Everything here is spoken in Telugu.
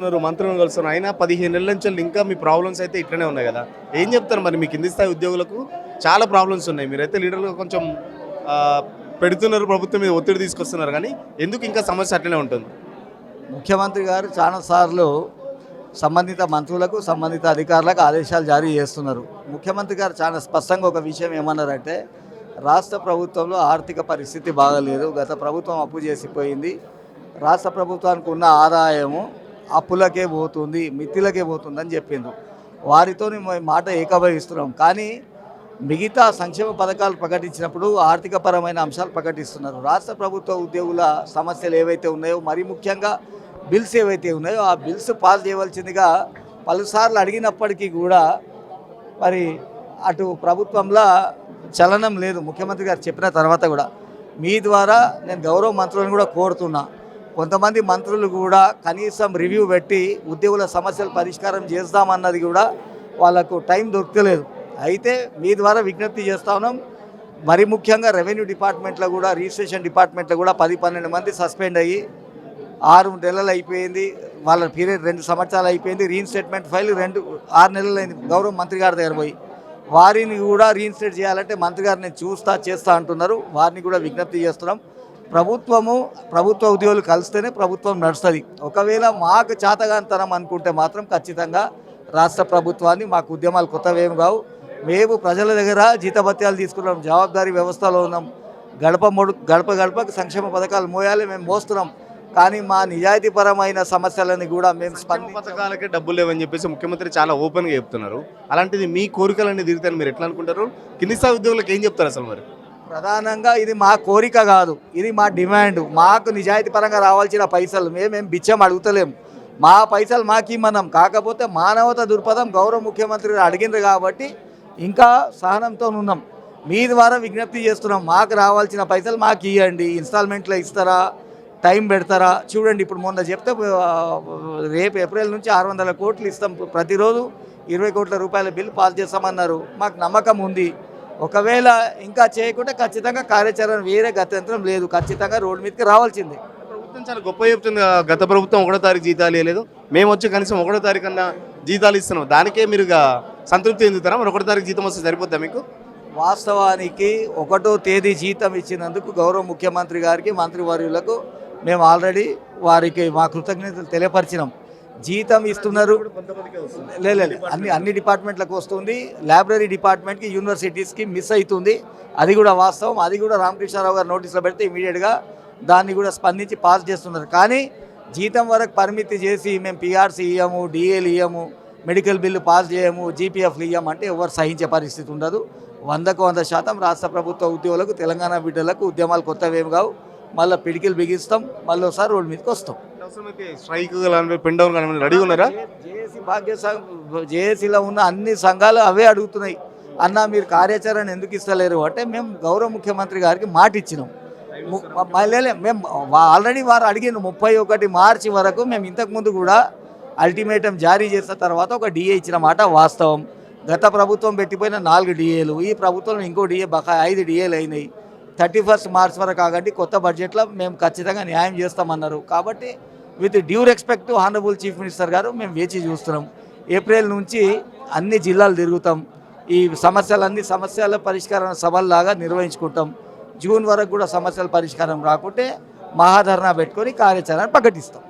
ఉన్నారు, మంత్రులను కలుస్తున్నారు. అయినా పదిహేను నెలల నుంచి ఇంకా మీ ప్రాబ్లమ్స్ అయితే ఇట్లనే ఉన్నాయి కదా? ఏం చెప్తారు మరి మీ కింది స్థాయి ఉద్యోగులకు? చాలా ప్రాబ్లమ్స్ ఉన్నాయి. మీరైతే లీడర్లు కొంచెం పెడుతున్నారు ప్రభుత్వం మీద ఒత్తిడి తీసుకొస్తున్నారు కానీ ఎందుకు ఇంకా సమస్య అట్లనే ఉంటుంది? ముఖ్యమంత్రి గారు చాలాసార్లు సంబంధిత మంత్రులకు సంబంధిత అధికారులకు ఆదేశాలు జారీ చేస్తున్నారు. ముఖ్యమంత్రి గారు చాలా స్పష్టంగా ఒక విషయం ఏమన్నారంటే రాష్ట్ర ప్రభుత్వంలో ఆర్థిక పరిస్థితి బాగలేదు. గత ప్రభుత్వం అప్పు చేసిపోయింది. రాష్ట్ర ప్రభుత్వానికి ఉన్న ఆదాయము అప్పులకే పోతుంది మిత్తిలకే పోతుంది అని చెప్పిండ్రు వారితో మాట ఏకభవిస్తున్నాం కానీ మిగతా సంక్షేమ పథకాలు ప్రకటించినప్పుడు ఆర్థిక పరమైన అంశాలు ప్రకటిస్తున్నారు. రాష్ట్ర ప్రభుత్వ ఉద్యోగుల సమస్యలు ఏవైతే ఉన్నాయో మరి ముఖ్యంగా బిల్స్ ఏవైతే ఉన్నాయో ఆ బిల్స్ పాస్ చేయవలసిందిగా పలుసార్లు అడిగినప్పటికీ కూడా మరి అటు ప్రభుత్వంలో చలనం లేదు. ముఖ్యమంత్రి గారు చెప్పిన తర్వాత కూడా మీ ద్వారా నేను గౌరవ మంత్రులను కూడా కోరుతున్నా. కొంతమంది మంత్రులు కూడా కనీసం రివ్యూ పెట్టి ఉద్యోగుల సమస్యలు పరిష్కారం చేస్తామన్నది కూడా వాళ్ళకు టైం దొరకలేదు. అయితే మీ ద్వారా విజ్ఞప్తి చేస్తా ఉన్నాం. మరి ముఖ్యంగా రెవెన్యూ డిపార్ట్మెంట్లో కూడా రిజిస్ట్రేషన్ డిపార్ట్మెంట్లో కూడా పది పన్నెండు మంది సస్పెండ్ అయ్యి ఆరు నెలలు అయిపోయింది. వాళ్ళ పీరియడ్ రెండు సంవత్సరాలు అయిపోయింది. రీఇన్స్టేట్మెంట్ ఫైల్ రెండు ఆరు నెలలు అయింది గౌరవ మంత్రి గారి దగ్గర పోయి వారిని కూడా రీఇన్స్టేట్ చేయాలంటే మంత్రి గారు నేను చూస్తా చేస్తా అంటున్నారు. వారిని కూడా విజ్ఞప్తి చేస్తున్నాం. ప్రభుత్వము ప్రభుత్వ ఉద్యోగులు కలిస్తేనే ప్రభుత్వం నడుస్తుంది. ఒకవేళ మాకు చాతగాంతనం అనుకుంటే మాత్రం ఖచ్చితంగా రాష్ట్ర ప్రభుత్వాన్ని మాకు ఉద్యమాలు కొత్తవేం కావు. మేము ప్రజల దగ్గర జీతభత్యాలు తీసుకున్నాం జవాబాదారీ వ్యవస్థలో ఉన్నాం. గడప మొడు గడప గడపకు సంక్షేమ పథకాలు మోయాలి మేము మోస్తున్నాం. కానీ మా నిజాయితీపరమైన సమస్యలని కూడా మేము స్పందించాం పథకాలకే డబ్బులు లేవని చెప్పేసి ముఖ్యమంత్రి చాలా ఓపెన్గా చెప్తున్నారు. అలాంటిది మీ కోరికలన్నీ తీరుతాయని మీరు ఎట్లా అనుకుంటారు? కింది స్థాయి ఉద్యోగులకు ఏం చెప్తారు అసలు మరి? ప్రధానంగా ఇది మా కోరిక కాదు. ఇది మా డిమాండ్. మాకు నిజాయితీ పరంగా రావాల్సిన పైసలు మేమేం బిచ్చం అడుగుతలేము మా పైసలు మాకు మనం కాకపోతే మానవత దృక్పథం గౌరవ ముఖ్యమంత్రి అడిగింది కాబట్టి ఇంకా సహనంతో ఉన్నాం. మీ ద్వారా విజ్ఞప్తి చేస్తున్నాం. మాకు రావాల్సిన పైసలు మాకు ఇవ్వండి ఇన్స్టాల్మెంట్లో ఇస్తారా? టైం పెడతారా? చూడండి ఇప్పుడు మొన్న చెప్తే రేపు ఏప్రిల్ నుంచి ఆరు వందల కోట్లు ఇస్తాం. ప్రతిరోజు ఇరవై కోట్ల రూపాయల బిల్లు పాస్ చేస్తామన్నారు. మాకు నమ్మకం ఉంది. ఒకవేళ ఇంకా చేయకుంటే ఖచ్చితంగా కార్యాచరణ వేరే గత్యంతరం లేదు. ఖచ్చితంగా రోడ్డు మీదకి రావాల్సిందే. ప్రభుత్వం చాలా గొప్ప చెప్తుంది గత ప్రభుత్వం ఒకటో తారీఖు జీతాలు ఇవ్వలేదు. మేము వచ్చి కనీసం ఒకటో తారీఖు అన్న జీతాలు ఇస్తున్నాం. దానికే మీరు సంతృప్తి చెందుతారా? మరి ఒకటో తారీఖు జీతం వస్తే సరిపోద్దా మీకు? వాస్తవానికి ఒకటో తేదీ జీతం ఇచ్చినందుకు గౌరవ ముఖ్యమంత్రి గారికి మంత్రివర్యులకు మేము ఆల్రెడీ వారికి మా కృతజ్ఞతలు తెలియపరిచినాం. జీతం ఇస్తున్నారు. లే అన్ని అన్ని డిపార్ట్మెంట్లకు వస్తుంది. లైబ్రరీ డిపార్ట్మెంట్కి యూనివర్సిటీస్కి మిస్ అవుతుంది. అది కూడా వాస్తవం. అది కూడా రామకృష్ణారావు గారు నోటీసులో పెడితే ఇమీడియట్గా దాన్ని కూడా స్పందించి పాస్ చేస్తున్నారు. కానీ జీతం వరకు పరిమితి చేసి మేము పిఆర్సీ ఇయ్యము డిఏలు ఇయ్యము మెడికల్ బిల్లు పాస్ చేయము జీపీఎఫ్లు ఇయ్యము అంటే ఎవరు సహించే పరిస్థితి ఉండదు. వందకు వంద శాతం రాష్ట్ర ప్రభుత్వ ఉద్యోగులకు తెలంగాణ బిడ్డలకు ఉద్యమాలు కొత్తవేమి కావు. మళ్ళీ పిడికిలు బిగిస్తాం. మళ్ళీ ఒకసారి రోడ్డు మీదకి వస్తాం. అవసరమైతే స్ట్రైక్ కానీ పెన్ డౌన్ కానీ రెడీ ఉన్నారా జేఏసీ భాగ్య జేఏసీలో ఉన్న అన్ని సంఘాలు అవే అడుగుతున్నాయి. అన్న మీరు కార్యాచరణ ఎందుకు ఇస్తలేరు అంటే మేము గౌరవ ముఖ్యమంత్రి గారికి మాట ఇచ్చినాం. మళ్ళీ మేము ఆల్రెడీ వారు అడిగిన ముప్పై ఒకటి మార్చి వరకు మేము ఇంతకుముందు కూడా అల్టిమేటం జారీ చేసిన తర్వాత ఒక డిఏ ఇచ్చిన మాట వాస్తవం. గత ప్రభుత్వం పెట్టిపోయిన నాలుగు డిఏలు ఈ ప్రభుత్వం ఇంకో డిఏ బకా ఐదు డిఏలు అయినాయి. థర్టీ ఫస్ట్ మార్చ్ వరకు కాబట్టి కొత్త బడ్జెట్లో మేము ఖచ్చితంగా న్యాయం చేస్తామన్నారు. కాబట్టి with due respect honourable chief minister గారు మేము వేచి చూస్తున్నాం. ఏప్రిల్ నుంచి అన్ని జిల్లాలు తిరుగుతాం. ఈ సమస్యలన్నీ సమస్యల పరిష్కారం సభల్లాగా నిర్వహించుకుంటాం. జూన్ వరకు కూడా సమస్యల పరిష్కారం రాకుంటే మహాధరణ పెట్టుకొని కార్యాచరణ ప్రకటిస్తాం.